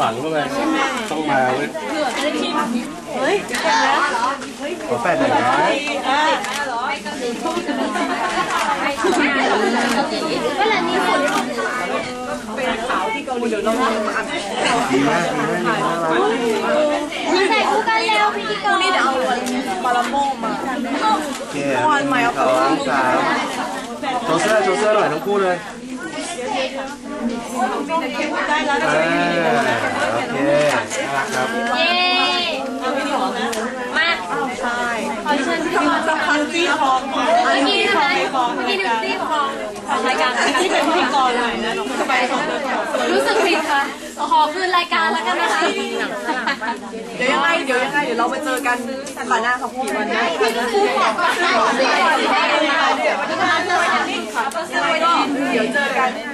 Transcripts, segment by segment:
ฝังเข้าไปต้องมาเว้ยเฮ้ยเดี๋ยวนะขอแฟนหน่อยนะเวลานี้ฝนดีมากดีมากน่ารักมาใส่คู่กันแล้วพิธีกนี่เดี๋ยวเอาปาราโมมาโอเคสองสามโชว์เสื้อโชว์เสื้อหน่อยทั้งคู่เลย โอเคน่ารักครับเย้เอาวิดีโอนะมาใช่ขอเชิญพิธีกรจะพันซี่คองเมื่อกี้นะคะเมื่อกี้นิวตี้ของของรายการที่เป็นพิธีกรหน่อยนะสบายสองเลยรู้สึกผิดค่ะขอคืนรายการแล้วกันนะคะเดี๋ยวยังไงเดี๋ยวยังไงเดี๋ยวเราไปเจอกันก่อนหน้าของพี่วันนี้เดี๋ยวเดี๋ยวเจอกันวันพรุ่งนี้นะคะถ้าจะขายก็เจอกันพรุ่งนี้นะคะมีอะไรนะโอ้ติดเลยออกจากจังหวัดที่หัวใจหัวใจบอกก่อนนั้นเราอะมีอะไรให้เราวันนี้มาเอาคุยสดเราไหนตั้งใจอย่างนี้ก่อนที่เราจริงๆอะค่ะจริงๆเป็นช่วงช่วงเอวค่ะไม่เป็นคนมีเอวไงคะเป็น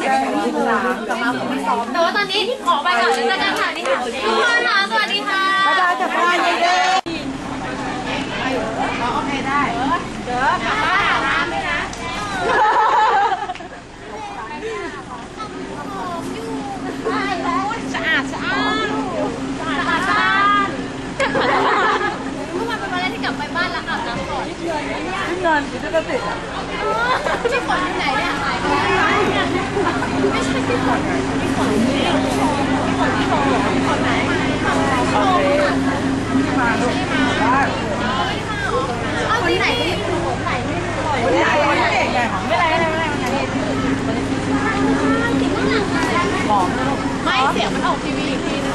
แค่ตัวกลับมาผมไม่ซ้อมแต่ว่าตอนนี้ขอไปก่อนแล้วกันค่ะนี่ค่ะทุกคนค่ะสวัสดีค่ะป้าดาจากบ้านยังเด้อสะอาดสะอาดสะอาดสะอาดเมื่อวานเป็นวันแรกที่กลับไปบ้านแล้วอาบน้ำก่อน เงินที่จะติดพี่ฝนที่ไหนเนี่ยหายไปแล้วไม่ใช่พี่ฝนพี่ฝนพี่ฝนพี่ฝนพี่ฝนพี่ฝนไหนพี่ฝนเอาที่ไหนพี่ฝนไหนไม่รู้ไม่ได้เด็กไงไม่ได้ไม่ได้ไม่ได้ไม่เสียงมันออกทีวีอีกที